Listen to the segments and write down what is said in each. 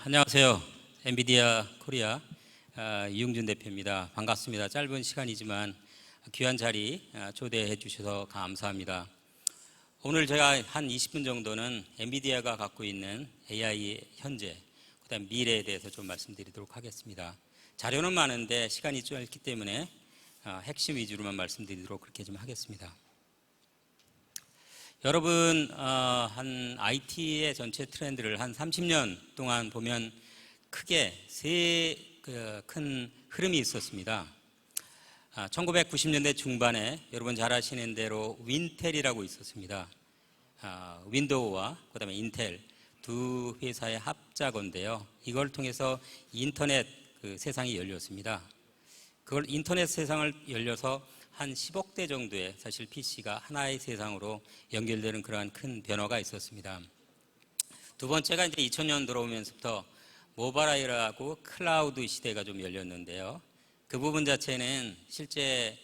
안녕하세요. 엔비디아 코리아 아, 이용준 대표입니다. 반갑습니다. 짧은 시간이지만 귀한 자리 아, 초대해 주셔서 감사합니다. 오늘 제가 한 20분 정도는 엔비디아가 갖고 있는 AI의 현재, 그다음 미래에 대해서 좀 말씀드리도록 하겠습니다. 자료는 많은데 시간이 짧기 때문에 아, 핵심 위주로만 말씀드리도록 그렇게 좀 하겠습니다. 여러분 어, 한 IT의 전체 트렌드를 한 30년 동안 보면 크게 세큰 흐름이 있었습니다. 아, 1990년대 중반에 여러분 잘 아시는 대로 윈텔이라고 있었습니다. 아, 윈도우와 그다음에 인텔 두 회사의 합작어인데요. 이걸 통해서 인터넷 그 세상이 열렸습니다. 그걸 인터넷 세상을 열려서 한 10억대 정도의 사실 PC가 하나의 세상으로 연결되는 그러한 큰 변화가 있었습니다. 두 번째가 이제 2000년 들어오면서부터 모바일하고 클라우드 시대가 좀 열렸는데요. 그 부분 자체는 실제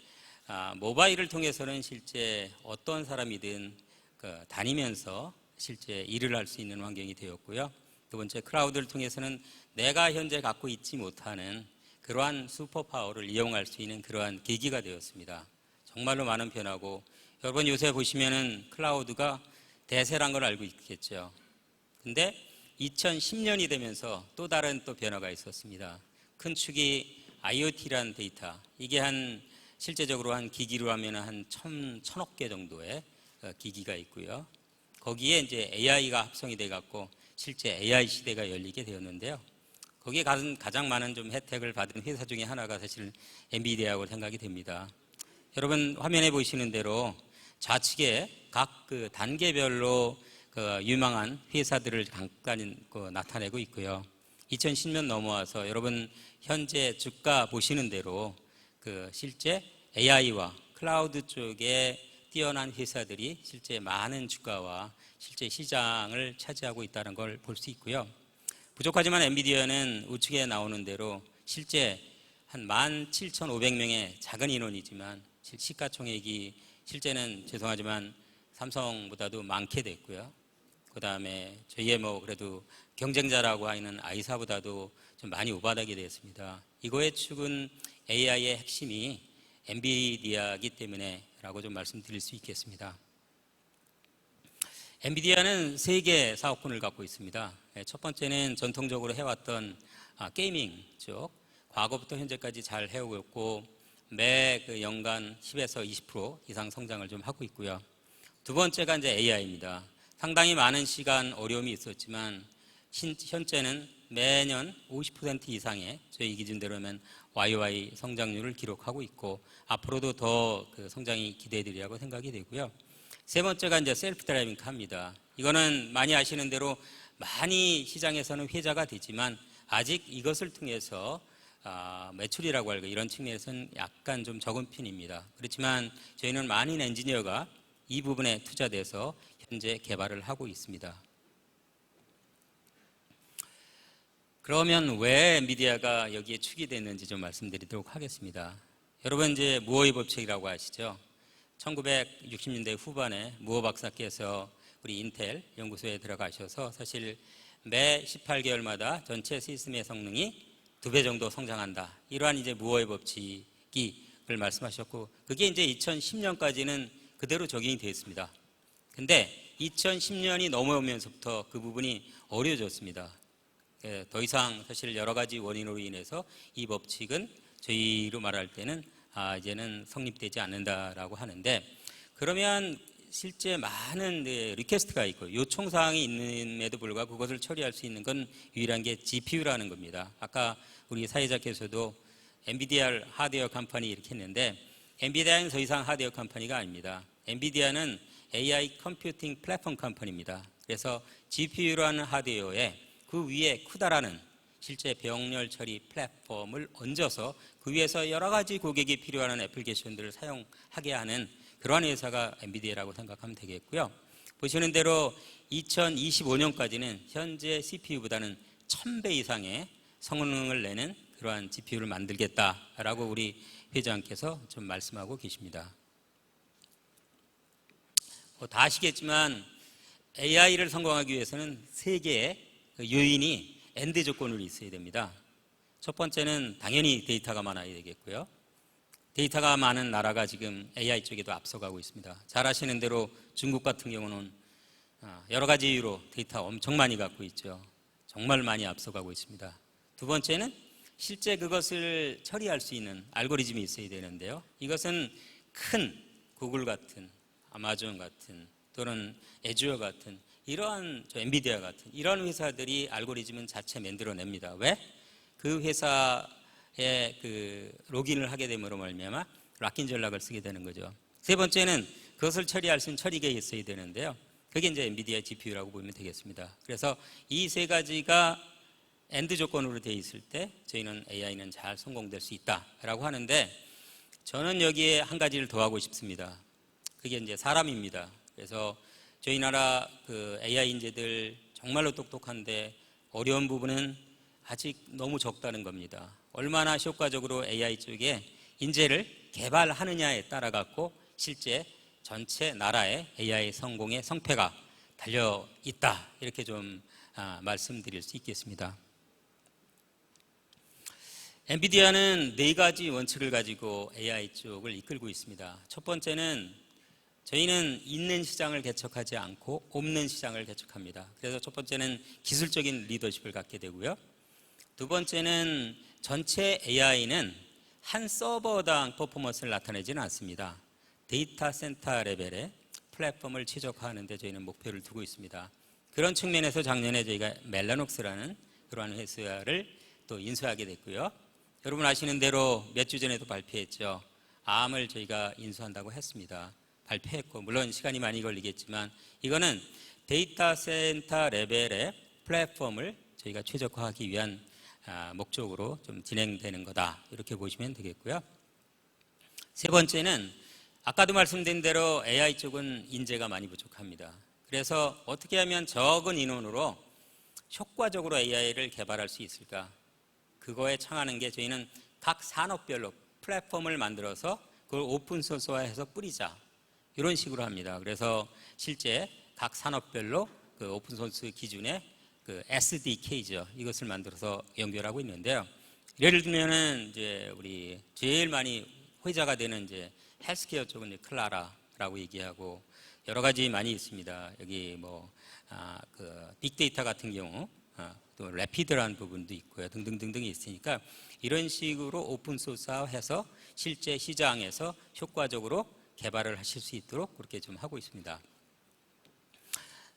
아, 모바일을 통해서는 실제 어떤 사람이든 그 다니면서 실제 일을 할 수 있는 환경이 되었고요. 두 번째 클라우드를 통해서는 내가 현재 갖고 있지 못하는 그러한 슈퍼파워를 이용할 수 있는 그러한 계기가 되었습니다. 정말로 많은 변화고 여러분 요새 보시면은 클라우드가 대세란 걸 알고 있겠죠. 근데 2010년이 되면서 또 다른 또 변화가 있었습니다. 큰 축이 IoT라는 데이터. 이게 한 실제적으로 한 기기로 하면 한 천, 천억 개 정도의 어, 기기가 있고요. 거기에 이제 AI가 합성이 돼 갖고 실제 AI 시대가 열리게 되었는데요. 거기에 가장, 가장 많은 좀 혜택을 받은 회사 중에 하나가 사실 엔비디아라고 생각이 됩니다. 여러분 화면에 보시는 대로 좌측에 각 그 단계별로 그 유망한 회사들을 잠깐 그 나타내고 있고요. 2010년 넘어와서 여러분 현재 주가 보시는 대로 그 실제 AI와 클라우드 쪽에 뛰어난 회사들이 실제 많은 주가와 실제 시장을 차지하고 있다는 걸 볼 수 있고요. 부족하지만 엔비디아는 우측에 나오는 대로 실제 한 17,500명의 작은 인원이지만 시가총액이 실제는 죄송하지만 삼성보다도 많게 됐고요. 그 다음에 저희의 뭐 그래도 경쟁자라고 하는 아이사보다도 좀 많이 오바닥이 됐습니다. 이거의 축은 AI의 핵심이 엔비디아이기 때문에라고 좀 말씀드릴 수 있겠습니다. 엔비디아는 세 개의 사업군을 갖고 있습니다. 예, 첫 번째는 전통적으로 해왔던 아, 게이밍 쪽, 과거부터 현재까지 잘 해오고 있고 매 그 연간 10에서 20% 이상 성장을 좀 하고 있고요. 두 번째가 이제 AI입니다. 상당히 많은 시간 어려움이 있었지만 신- 현재는 매년 50% 이상의 저희 기준대로면 YY 성장률을 기록하고 있고 앞으로도 더 그 성장이 기대되리라고 생각이 되고요. 세 번째가 이제 셀프 드라이빙 카입니다. 이거는 많이 아시는 대로 많이 시장에서는 회자가 되지만 아직 이것을 통해서 아, 매출이라고 할까 이런 측면에서는 약간 좀 적은 편입니다. 그렇지만 저희는 많은 엔지니어가 이 부분에 투자돼서 현재 개발을 하고 있습니다. 그러면 왜 엔비디아가 여기에 축이 됐는지 좀 말씀드리도록 하겠습니다. 여러분 이제 무어의 법칙이라고 아시죠? 1960년대 후반에 무어 박사께서 우리 인텔 연구소에 들어가셔서 사실 매 18개월마다 전체 시스템의 성능이 두 배 정도 성장한다. 이러한 이제 무어의 법칙을 말씀하셨고 그게 이제 2010년까지는 그대로 적용이 되었습니다. 근데 2010년이 넘어오면서부터 그 부분이 어려워졌습니다. 예, 더 이상 사실 여러 가지 원인으로 인해서 이 법칙은 저희로 말할 때는 아, 이제는 성립되지 않는다라고 하는데 그러면 실제 많은 네, 리퀘스트가 있고 요청 사항이 있는에도 불구하고 그것을 처리할 수 있는 건 유일한 게 GPU라는 겁니다. 아까 우리 사회자께서도 엔비디아 하드웨어 컴퍼니 이렇게 했는데 엔비디아는 더 이상 하드웨어 컴퍼니가 아닙니다. 엔비디아는 AI 컴퓨팅 플랫폼 컴퍼니입니다. 그래서 GPU라는 하드웨어에 그 위에 쿠다라는 실제 병렬 처리 플랫폼을 얹어서 그 위에서 여러 가지 고객이 필요한 애플리케이션들을 사용하게 하는 그러한 회사가 엔비디아라고 생각하면 되겠고요. 보시는 대로 2025년까지는 현재 CPU보다는 1000배 이상의 성능을 내는 그러한 GPU를 만들겠다라고 우리 회장께서 좀 말씀하고 계십니다. 뭐다 아시겠지만 AI를 성공하기 위해서는 세 개의 그 요인이 엔드 조건이 있어야 됩니다. 첫 번째는 당연히 데이터가 많아야 되겠고요. 데이터가 많은 나라가 지금 AI 쪽에도 앞서가고 있습니다. 잘 아시는 대로 중국 같은 경우는 아, 여러 가지 이유로 데이터 엄청 많이 갖고 있죠. 정말 많이 앞서가고 있습니다. 두 번째는 실제 그것을 처리할 수 있는 알고리즘이 있어야 되는데요. 이것은 큰 구글 같은 아마존 같은 또는 애주어 같은 이러한 저 엔비디아 같은 이런 회사들이 알고리즘은 자체 만들어냅니다. 왜? 그 회사에 그 로그인을 하게 됨으로 말미암아 락인 전략을 쓰게 되는 거죠. 세 번째는 그것을 처리할 수 있는 처리가 있어야 되는데요. 그게 이제 엔비디아 GPU라고 보면 되겠습니다. 그래서 이 세 가지가 엔드 조건으로 되어 있을 때 저희는 AI는 잘 성공될 수 있다라고 하는데 저는 여기에 한 가지를 더 하고 싶습니다. 그게 이제 사람입니다. 그래서 저희 나라 그 AI 인재들 정말로 똑똑한데 어려운 부분은 아직 너무 적다는 겁니다. 얼마나 효과적으로 AI 쪽에 인재를 개발하느냐에 따라 갖고 실제 전체 나라의 AI 성공의 성패가 달려 있다 이렇게 좀 아, 말씀드릴 수 있겠습니다. 엔비디아는 네 가지 원칙을 가지고 AI 쪽을 이끌고 있습니다. 첫 번째는 저희는 있는 시장을 개척하지 않고 없는 시장을 개척합니다. 그래서 첫 번째는 기술적인 리더십을 갖게 되고요. 두 번째는 전체 AI는 한 서버당 퍼포먼스를 나타내지는 않습니다. 데이터 센터 레벨의 플랫폼을 최적화하는 데 저희는 목표를 두고 있습니다. 그런 측면에서 작년에 저희가 멜라녹스라는 그러한 회사를 또 인수하게 됐고요. 여러분 아시는 대로 몇 주 전에도 발표했죠. 암을 저희가 인수한다고 했습니다. 발표했고 물론 시간이 많이 걸리겠지만 이거는 데이터 센터 레벨의 플랫폼을 저희가 최적화하기 위한 아, 목적으로 좀 진행되는 거다 이렇게 보시면 되겠고요. 세 번째는 아까도 말씀드린 대로 AI 쪽은 인재가 많이 부족합니다. 그래서 어떻게 하면 적은 인원으로 효과적으로 AI를 개발할 수 있을까? 그거에 청하는 게 저희는 각 산업별로 플랫폼을 만들어서 그걸 오픈 소스화해서 뿌리자. 이런 식으로 합니다. 그래서 실제 각 산업별로 그 오픈 소스 기준의 그 SDK죠. 이것을 만들어서 연결하고 있는데요. 예를 들면은 이제 우리 제일 많이 회자가 되는 이제 헬스케어 쪽은 이제 클라라라고 얘기하고 여러 가지 많이 있습니다. 여기 뭐, 아, 그 빅데이터 같은 경우, 아, 또 래피드라는 부분도 있고요. 등등등등이 있으니까 이런 식으로 오픈소스화해서 실제 시장에서 효과적으로 개발을 하실 수 있도록 그렇게 좀 하고 있습니다.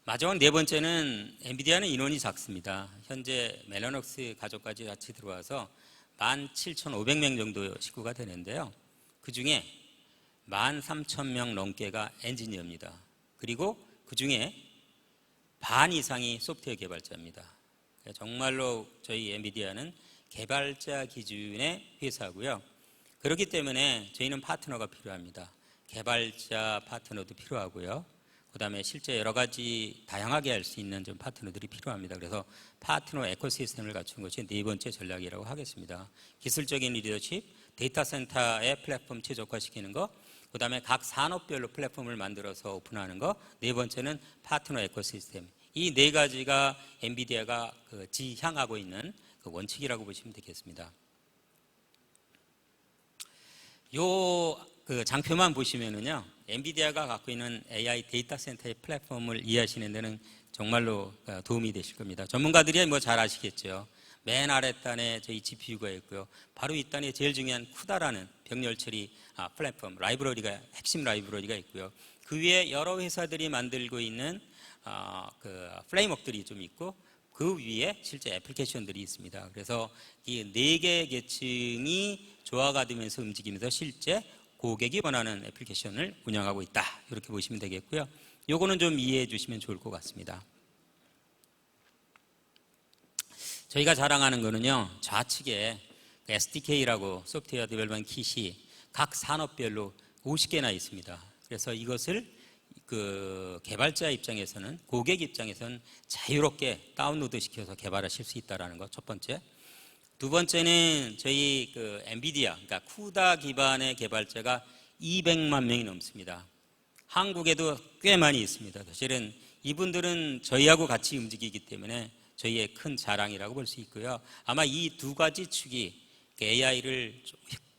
마지막 네 번째는 엔비디아는 인원이 작습니다. 현재 멜라녹스 가족까지 같이 들어와서 17,500명 정도 식구가 되는데요. 그 중에 13,000명 넘게가 엔지니어입니다. 그리고 그 중에 반 이상이 소프트웨어 개발자입니다. 정말로 저희 엔비디아는 개발자 기준의 회사고요. 그렇기 때문에 저희는 파트너가 필요합니다. 개발자 파트너도 필요하고요. 그 다음에 실제 여러 가지 다양하게 할 수 있는 좀 파트너들이 필요합니다. 그래서 파트너 에코시스템을 갖춘 것이 네 번째 전략이라고 하겠습니다. 기술적인 리더십, 데이터 센터의 플랫폼 최적화시키는 거, 그 다음에 각 산업별로 플랫폼을 만들어서 오픈하는 거, 네 번째는 파트너 에코시스템. 이 네 가지가 엔비디아가 그 지향하고 있는 그 원칙이라고 보시면 되겠습니다. 요 그 장표만 보시면은요, 엔비디아가 갖고 있는 AI 데이터 센터의 플랫폼을 이해하시는 데는 정말로 어, 도움이 되실 겁니다. 전문가들이 뭐 잘 아시겠죠. 맨 아랫단에 저희 GPU가 있고요. 바로 이 단에 제일 중요한 쿠다라는 병렬 처리 아, 플랫폼 라이브러리가 핵심 라이브러리가 있고요. 그 위에 여러 회사들이 만들고 있는 어, 그 프레임워크들이 좀 있고 그 위에 실제 애플리케이션들이 있습니다. 그래서 이 네개 계층이 조화가 되면서 움직이면서 실제 고객이 원하는 애플리케이션을 운영하고 있다. 이렇게 보시면 되겠고요. 요거는 좀 이해해 주시면 좋을 것 같습니다. 저희가 자랑하는 거는요, 좌측에 SDK라고 소프트웨어 디벨롭먼 킷이 각 산업별로 50개나 있습니다. 그래서 이것을 그 개발자 입장에서는 고객 입장에서는 자유롭게 다운로드 시켜서 개발하실 수 있다라는 것 첫 번째. 두 번째는 저희 그 엔비디아, 그러니까 쿠다 기반의 개발자가 200만 명이 넘습니다. 한국에도 꽤 많이 있습니다. 사실은 이분들은 저희하고 같이 움직이기 때문에 저희의 큰 자랑이라고 볼 수 있고요. 아마 이 두 가지 축이 AI를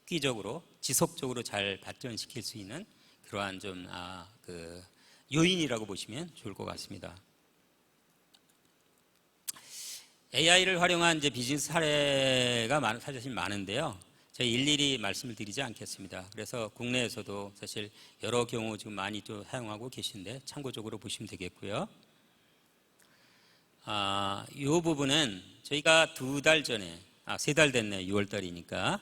획기적으로 지속적으로 잘 발전시킬 수 있는 그러한 좀 아, 그 요인이라고 보시면 좋을 것 같습니다. AI를 활용한 이제 비즈니스 사례가 많, 사실 많은데요. 제가 일일이 말씀을 드리지 않겠습니다. 그래서 국내에서도 사실 여러 경우 지금 많이 좀 사용하고 계신데 참고적으로 보시면 되겠고요. 아, 이 부분은 저희가 두 달 전에, 아, 세 달 됐네, 6월 달이니까.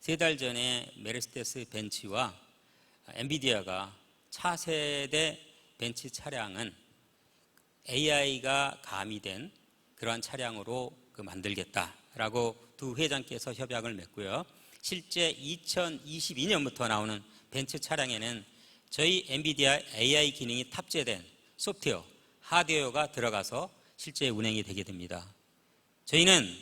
세 달 전에 메르세데스 벤츠와 엔비디아가 차세대 벤츠 차량은 AI가 가미된 그러한 차량으로 그 만들겠다라고 두 회장께서 협약을 맺고요. 실제 2022년부터 나오는 벤츠 차량에는 저희 엔비디아 AI 기능이 탑재된 소프트웨어, 하드웨어가 들어가서 실제 운행이 되게 됩니다. 저희는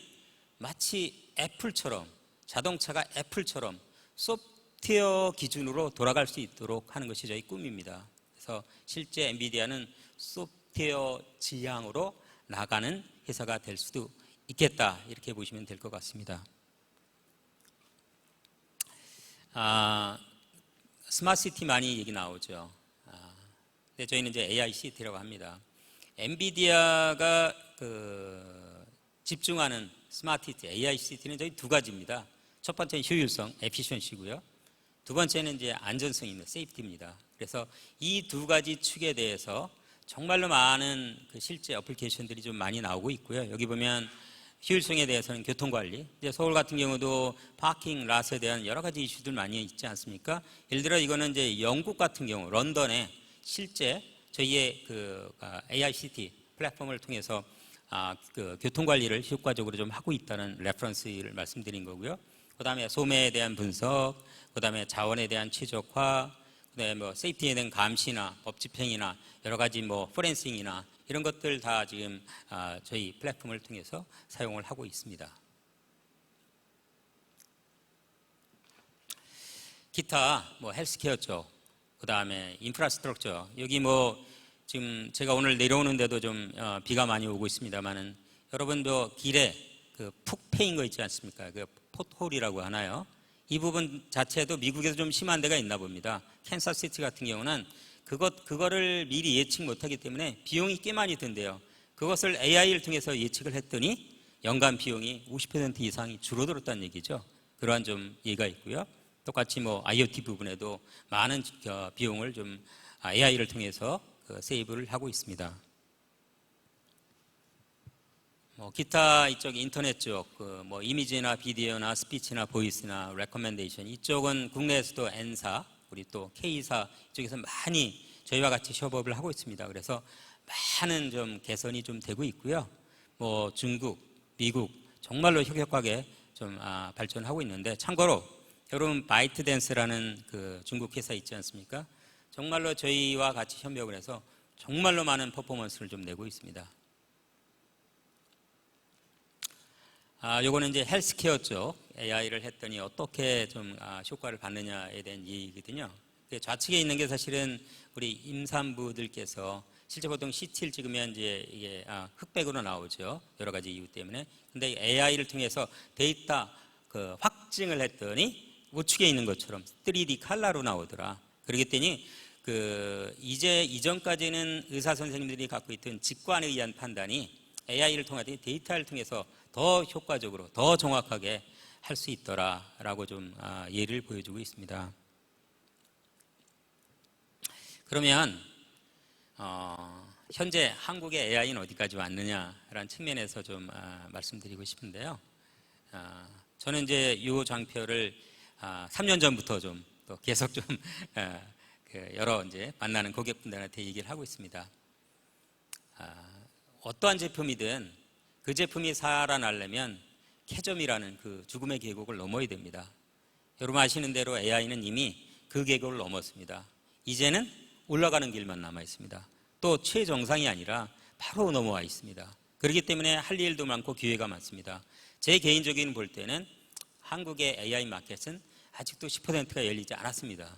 마치 애플처럼 자동차가 애플처럼 소프트웨어 기준으로 돌아갈 수 있도록 하는 것이 저희 꿈입니다. 그래서 실제 엔비디아는 소프트웨어 지향으로 나가는 회사가 될 수도 있겠다 이렇게 보시면 될 것 같습니다. 아, 스마트 시티 많이 얘기 나오죠. 아, 근데 저희는 이제 AI 시티라고 합니다. 엔비디아가 그 집중하는 스마트 시티, AI 시티는 저희 두 가지입니다. 첫 번째는 효율성, 에피션시고요. 두 번째는 이제 안전성 있는 세이프티입니다. 그래서 이 두 가지 축에 대해서 정말로 많은 그 실제 어플리케이션들이 좀 많이 나오고 있고요. 여기 보면 효율성에 대해서는 교통관리. 이제 서울 같은 경우도 파킹 랏에 대한 여러 가지 이슈들 많이 있지 않습니까? 예를 들어 이거는 이제 영국 같은 경우 런던에 실제 저희의 그 AICT 플랫폼을 통해서 아, 그 교통관리를 효과적으로 좀 하고 있다는 레퍼런스를 말씀드린 거고요. 그 다음에 소매에 대한 분석, 그 다음에 자원에 대한 최적화, 그다음에 뭐 세이프티에 대한 감시나 법 집행이나 여러 가지 뭐 포렌싱이나 이런 것들 다 지금 아, 저희 플랫폼을 통해서 사용을 하고 있습니다. 기타 뭐 헬스케어 쪽, 그 다음에 인프라스트럭처 여기 뭐 지금 제가 오늘 내려오는데도 좀 어, 비가 많이 오고 있습니다만은 여러분도 길에 그 푹 패인 거 있지 않습니까? 그 포트홀이라고 하나요? 이 부분 자체도 미국에서 좀 심한 데가 있나 봅니다. 캔사시티 같은 경우는 그것 그거를 미리 예측 못하기 때문에 비용이 꽤 많이 든대요. 그것을 AI를 통해서 예측을 했더니 연간 비용이 50% 이상이 줄어들었다는 얘기죠. 그러한 좀 예가 있고요. 똑같이 뭐 IoT 부분에도 많은 어, 비용을 좀 AI를 통해서 그 세이브를 하고 있습니다. 뭐 기타 이쪽 인터넷 쪽뭐 이미지나 비디오나 스피치나 보이스나 레커멘데이션 이쪽은 국내에서도 N사 우리 또 K사 이쪽에서 많이 저희와 같이 협업을 하고 있습니다. 그래서 많은 좀 개선이 좀 되고 있고요. 뭐 중국, 미국 정말로 혁혁하게 좀 아, 발전하고 있는데 참고로 여러분 바이트 댄스라는 그 중국 회사 있지 않습니까? 정말로 저희와 같이 협력을 해서 정말로 많은 퍼포먼스를 좀 내고 있습니다. 아, 요거는 이제 헬스케어 쪽 AI를 했더니 어떻게 좀 아, 효과를 받느냐에 대한 얘기거든요. 좌측에 있는 게 사실은 우리 임산부들께서 실제 보통 CT를 찍으면 이제 이게 아, 흑백으로 나오죠. 여러 가지 이유 때문에. 근데 AI를 통해서 데이터 그 확증을 했더니 우측에 있는 것처럼 3D 칼라로 나오더라. 때문에 그 이제 이전까지는 의사 선생님들이 갖고 있던 직관에 의한 판단이 AI를 통하여 데이터를 통해서 더 효과적으로 더 정확하게 할 수 있더라라고 좀 아, 예를 보여주고 있습니다. 그러면 어, 현재 한국의 AI는 어디까지 왔느냐라는 측면에서 좀 아, 말씀드리고 싶은데요. 아, 저는 이제 이 장표를 3년 전부터 좀 또 계속 좀그 여러 이제 만나는 고객분들한테 얘기를 하고 있습니다. 어떠한 제품이든 그 제품이 살아나려면 캐점이라는 그 죽음의 계곡을 넘어야 됩니다. 여러분 아시는 대로 AI는 이미 그 계곡을 넘었습니다. 이제는 올라가는 길만 남아 있습니다. 또 최정상이 아니라 바로 넘어와 있습니다. 그렇기 때문에 할 일도 많고 기회가 많습니다. 제 개인적인 볼 때는 한국의 AI 마켓은 아직도 10%가 열리지 않았습니다.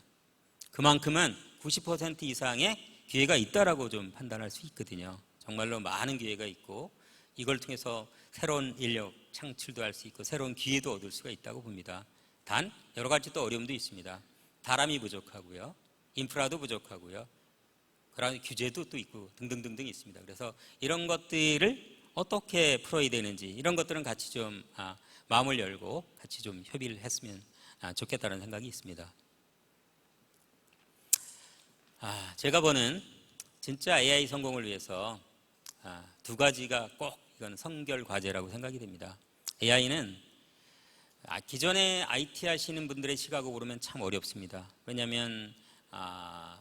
그만큼은 90% 이상의 기회가 있다라고 좀 판단할 수 있거든요. 정말로 많은 기회가 있고 이걸 통해서 새로운 인력 창출도 할 수 있고 새로운 기회도 얻을 수가 있다고 봅니다. 단 여러 가지 또 어려움도 있습니다. 사람이 부족하고요. 인프라도 부족하고요. 그런 규제도 또 있고 등등등등 있습니다. 그래서 이런 것들을 어떻게 풀어야 되는지 이런 것들은 같이 좀 아, 마음을 열고 같이 좀 협의를 했으면 아, 좋겠다는 생각이 있습니다. 아, 제가 보는 진짜 AI 성공을 위해서 아, 두 가지가 꼭 이건 성결 과제라고 생각이 됩니다. AI는 아, 기존에 IT 하시는 분들의 시각으로 보면 참 어렵습니다. 왜냐하면 아,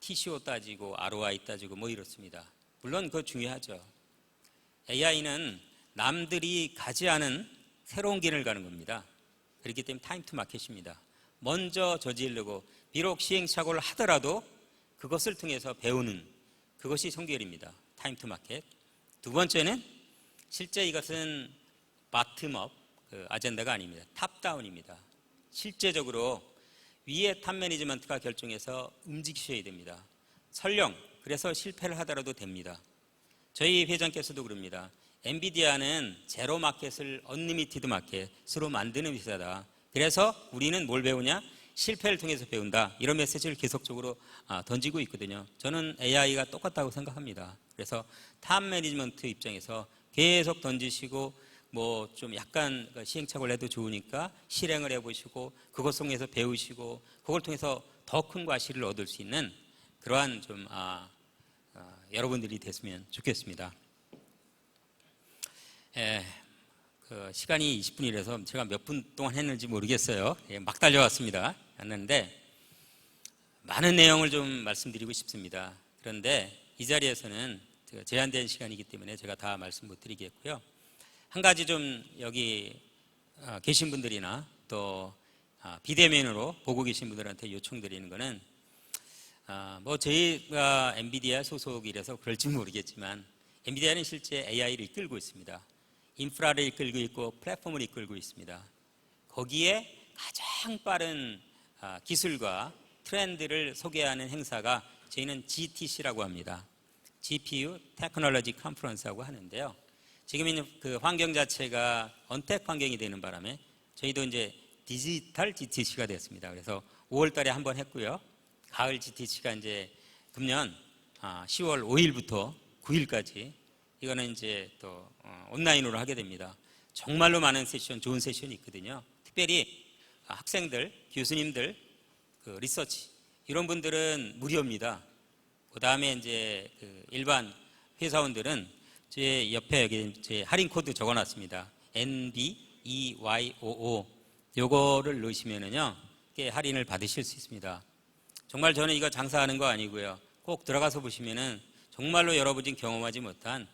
TCO 따지고 ROI 따지고 뭐 이렇습니다. 물론 그거 중요하죠. AI는 남들이 가지 않은 새로운 길을 가는 겁니다. 그렇기 때문에 타임 투 마켓입니다. 먼저 저지르고 비록 시행착오를 하더라도 그것을 통해서 배우는 그것이 성결입니다. 타임 투 마켓. 두 번째는 실제 이것은 바텀업 그 아젠다가 아닙니다. 탑다운입니다. 실제적으로 위에 탑 매니지먼트가 결정해서 움직이셔야 됩니다. 설령 그래서 실패를 하더라도 됩니다. 저희 회장께서도 그럽니다. 엔비디아는 제로 마켓을 언리미티드 마켓으로 만드는 회사다. 그래서 우리는 뭘 배우냐? 실패를 통해서 배운다. 이런 메시지를 계속적으로 아, 던지고 있거든요. 저는 AI가 똑같다고 생각합니다. 그래서 탑 매니지먼트 입장에서 계속 던지시고 뭐 좀 약간 시행착오를 해도 좋으니까 실행을 해보시고 그것 속에서 배우시고 그걸 통해서 더 큰 과실을 얻을 수 있는 그러한 좀 아, 아, 여러분들이 됐으면 좋겠습니다. 예, 그 시간이 20분이라서 제가 몇 분 동안 했는지 모르겠어요. 예, 막 달려왔습니다. 왔는데 많은 내용을 좀 말씀드리고 싶습니다. 그런데 이 자리에서는 제한된 시간이기 때문에 제가 다 말씀 못 드리겠고요. 한 가지 좀 여기 아, 계신 분들이나 또 아, 비대면으로 보고 계신 분들한테 요청드리는 거는 아, 뭐 저희가 엔비디아 소속이라서 그럴지 모르겠지만 엔비디아는 실제 AI를 이끌고 있습니다. 인프라를 이끌고 있고 플랫폼을 이끌고 있습니다. 거기에 가장 빠른 아, 기술과 트렌드를 소개하는 행사가 저희는 GTC라고 합니다. GPU 테크놀로지 컨퍼런스라고 하는데요. 지금 있는 그 환경 자체가 언택 환경이 되는 바람에 저희도 이제 디지털 GTC가 됐습니다. 그래서 5월 달에 한 번 했고요. 가을 GTC가 이제 금년 아, 10월 5일부터 9일까지 이거는 이제 또 어, 온라인으로 하게 됩니다. 정말로 많은 세션, 좋은 세션이 있거든요. 특별히 아, 학생들, 교수님들, 그 리서치 이런 분들은 무료입니다. 그 다음에 이제 그 일반 회사원들은 제 옆에 여기 제 할인 코드 적어놨습니다. NBEYOO 요거를 넣으시면은요, 꽤 할인을 받으실 수 있습니다. 정말 저는 이거 장사하는 거 아니고요. 꼭 들어가서 보시면은 정말로 여러분이 경험하지 못한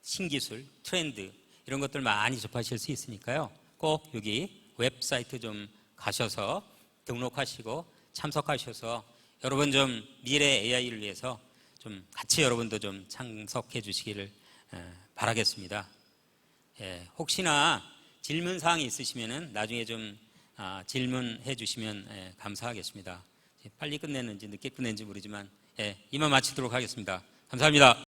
신기술, 트렌드 이런 것들 많이 접하실 수 있으니까요. 꼭 여기 웹사이트 좀 가셔서 등록하시고 참석하셔서 여러분 좀 미래 AI를 위해서 좀 같이 여러분도 좀 참석해 주시기를 에, 바라겠습니다. 예, 혹시나 질문 사항이 있으시면은 나중에 좀 아, 질문해 주시면 예, 감사하겠습니다. 빨리 끝냈는지 늦게 끝냈는지 모르지만 예, 이만 마치도록 하겠습니다. 감사합니다.